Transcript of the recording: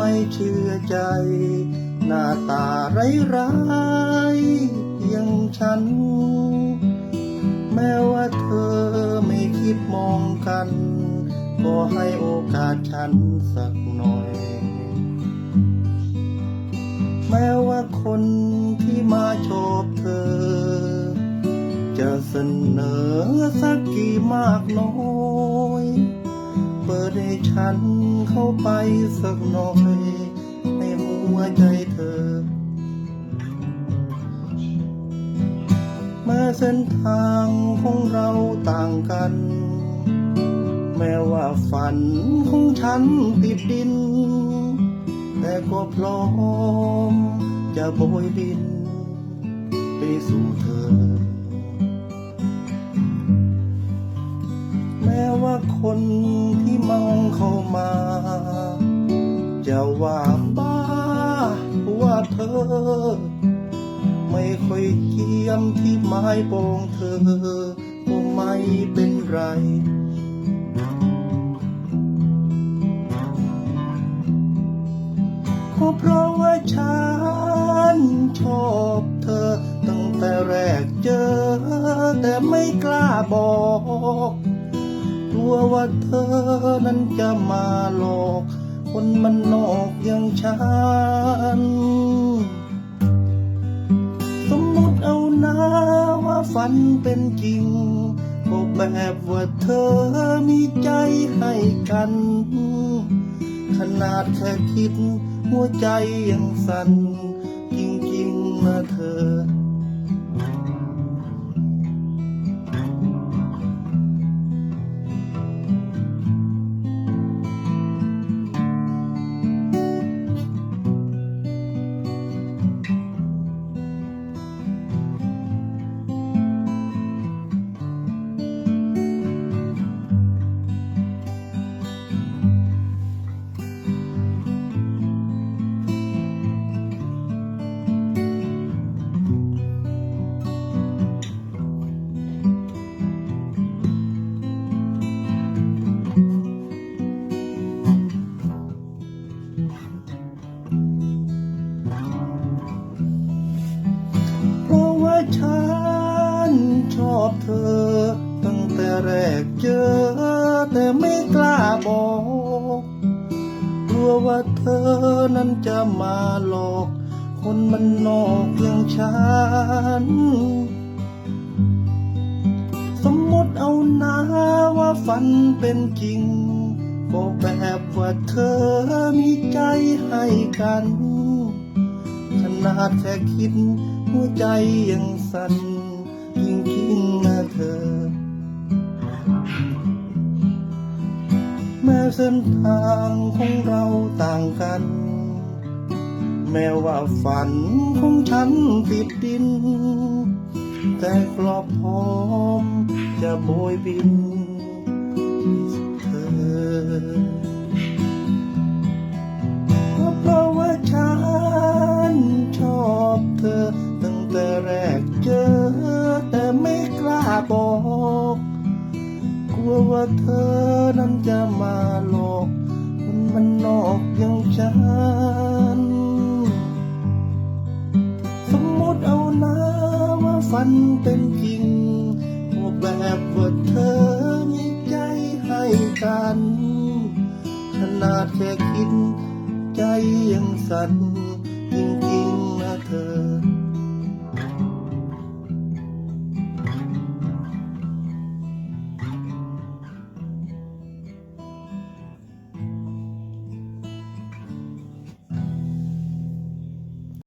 ไม่เชื่อใจ หน้าตาไร้ไร้ายอย่างฉัน แม้ว่าเธอไม่คิดมองกัน ก็ให้โอกาสฉันสักหน่อย แม้ว่าคนที่มาชอบเธอ จะเสนอสักกี่มากน้อย ฉันเข้าไปสักหน่อยในหัวใจเธอแม้เส้นทางของเราต่างกัน แม้ว่าฝันของฉันติดดิน แต่ก็พร้อมจะโบยบิน ไปสู่เธอ แม้ว่าคน ไม่ค่อยเกียมที่ไม้ปองเธอก็ไม่เป็นไรก็เพราะว่าฉันชอบเธอ ตั้งแต่แรกเจอ แต่ไม่กล้าบอก กลัวว่าเธอนั้นจะมาหลอก คนมันนอกอย่างฉัน ฝันเป็นจริงก็แบบว่าเธอมีใจให้กัน ขนาดแค่คิดหัวใจยังสั่นจริงๆนะเธอ แรกเจอแต่ไม่กล้าบอก กลัวว่าเธอนั้นจะมาหลอก คนมันนอกอย่างฉัน สมมติเอานะว่าฝันเป็นจริงก็แบบว่าเธอมีใจให้กัน ขนาดแค่คิดหัวใจยังสั่นยิ่งคิ แม้เส้นทางของเราต่างกัน แม้ว่าฝันของฉันติดดิน แต่กลอบพร้อมจะโบยบิน เธอก็เพราะว่าฉันชอบเธอ ตั้งแต่แรกเจอแต่ไม่กล้าบอก ลัวว่าเธอนั้นจะมาหลอกคนมันนอกอย่างฉัน สมมติเอานะว่าฝันเป็นจริงก็แบบว่าเธอมีใจให้กัน ขนาดแค่คิดใจยังสั่น